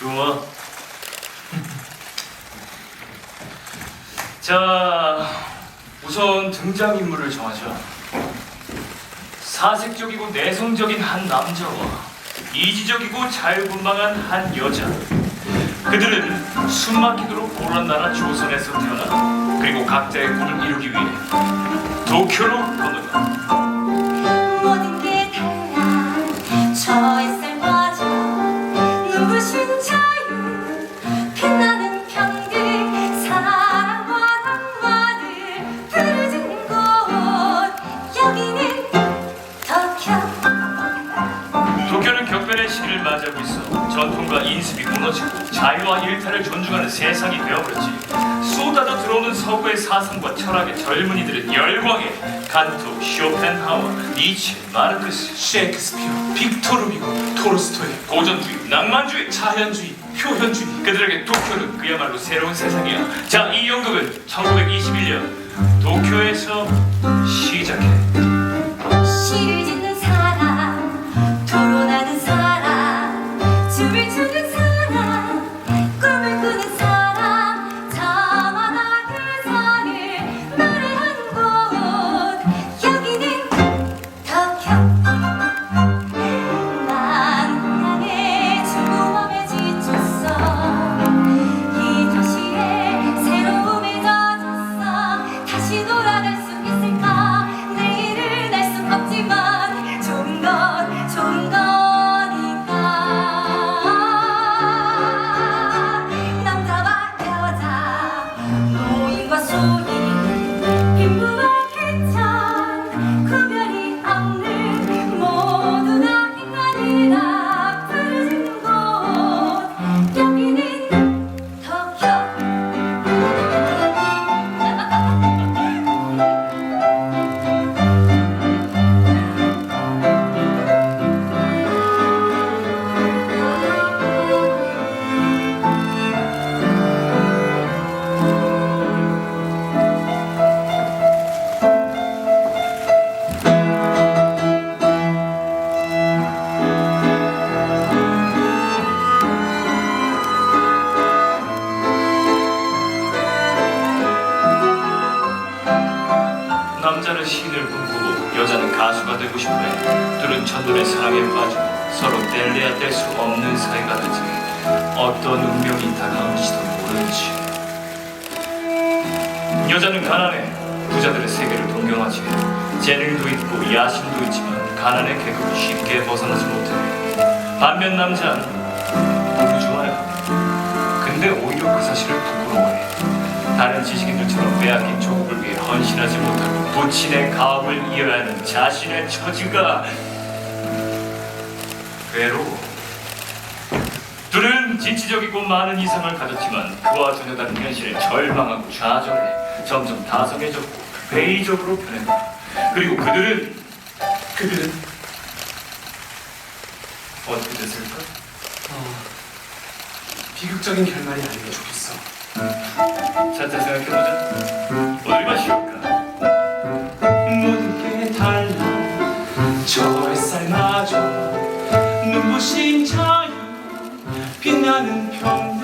좋아. 자, 우선 등장인물을 정하자. 사색적이고 내성적인 한 남자와 이지적이고 자유분방한 한 여자. 그들은 숨막히도록 보란 나라 조선에서 태어나 그리고 각자의 꿈을 이루기 위해 도쿄로 건너가. 시기를 맞이하고 있어. 전통과 인습이 무너지고 자유와 일탈을 존중하는 세상이 되어버렸지. 쏟아져 들어오는 서구의 사상과 철학의 젊은이들은 열광해. 칸토, 쇼펜하워, 니체, 마르크스 셰익스피어, 빅토르 비고, 토르스토이, 고전주의, 낭만주의 자연주의, 표현주의, 그들에게 도쿄는 그야말로 새로운 세상이야. 자, 이 연극은 1921년 도쿄에서 시작해 남자는 시인을 꿈꾸고 여자는 가수가 되고 싶어해 둘은 첫눈에 사랑에 빠지고 서로 뗄래야 뗄 수 없는 사이가 되지. 어떤 운명이 다가올지도 모르지. 여자는 가난해. 부자들의 세계를 동경하지. 재능도 있고 야심도 있지만 가난의 계급을 쉽게 벗어나지 못해. 반면 남자는 다른 지식인들처럼 빼앗긴 조국을 위해 헌신하지 못하고 부친의 가업을 이어야 하는 자신의 처지가 괴로워. 둘은 진취적이고 많은 이상을 가졌지만 그와 전혀 다른 현실에 절망하고 좌절해 점점 다성해졌고 회의적으로 변했다. 그리고 그들은 그들은 어떻게 됐을까? 어, 비극적인 결말이 아니면 좋겠어. 차차 생각해보자. 어디 마실까? 모든 게 달라 저 햇살 마저 눈부신 자유 빛나는 평